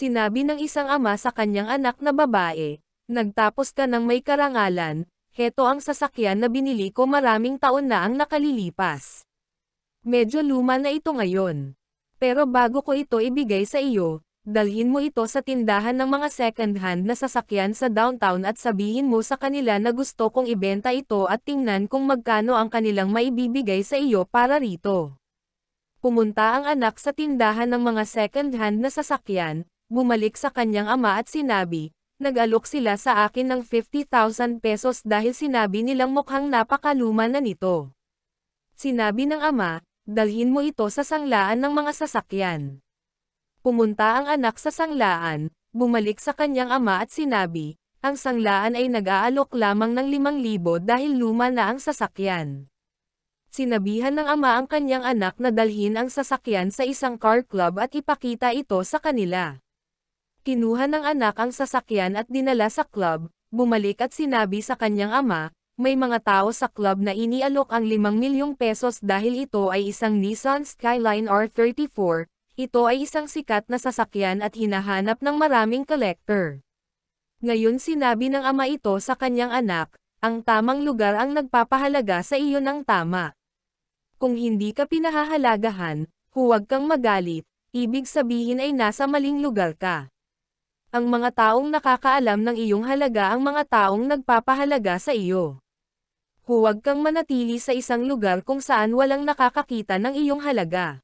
Sinabi ng isang ama sa kanyang anak na babae, nagtapos ka ng may karangalan, heto ang sasakyan na binili ko maraming taon na ang nakalilipas. Medyo luma na ito ngayon. Pero bago ko ito ibigay sa iyo, dalhin mo ito sa tindahan ng mga second-hand na sasakyan sa downtown at sabihin mo sa kanila na gusto kong ibenta ito at tingnan kung magkano ang kanilang maibibigay sa iyo para rito. Pumunta ang anak sa tindahan ng mga second-hand na sasakyan, bumalik sa kanyang ama at sinabi, nag-alok sila sa akin ng 50,000 pesos dahil sinabi nilang mukhang napakaluma na nito. Sinabi ng ama, dalhin mo ito sa sanglaan ng mga sasakyan. Pumunta ang anak sa sanglaan, bumalik sa kanyang ama at sinabi, ang sanglaan ay nag-aalok lamang ng 5,000 dahil luma na ang sasakyan. Sinabihan ng ama ang kanyang anak na dalhin ang sasakyan sa isang car club at ipakita ito sa kanila. Kinuha ng anak ang sasakyan at dinala sa club, bumalik at sinabi sa kanyang ama, may mga tao sa club na inialok ang 5 milyong pesos dahil ito ay isang Nissan Skyline R34, ito ay isang sikat na sasakyan at hinahanap ng maraming collector. Ngayon sinabi ng ama ito sa kanyang anak, ang tamang lugar ang nagpapahalaga sa iyo ng tama. Kung hindi ka pinahahalagahan, huwag kang magalit, ibig sabihin ay nasa maling lugar ka. Ang mga taong nakakaalam ng iyong halaga ang mga taong nagpapahalaga sa iyo. Huwag kang manatili sa isang lugar kung saan walang nakakakita ng iyong halaga.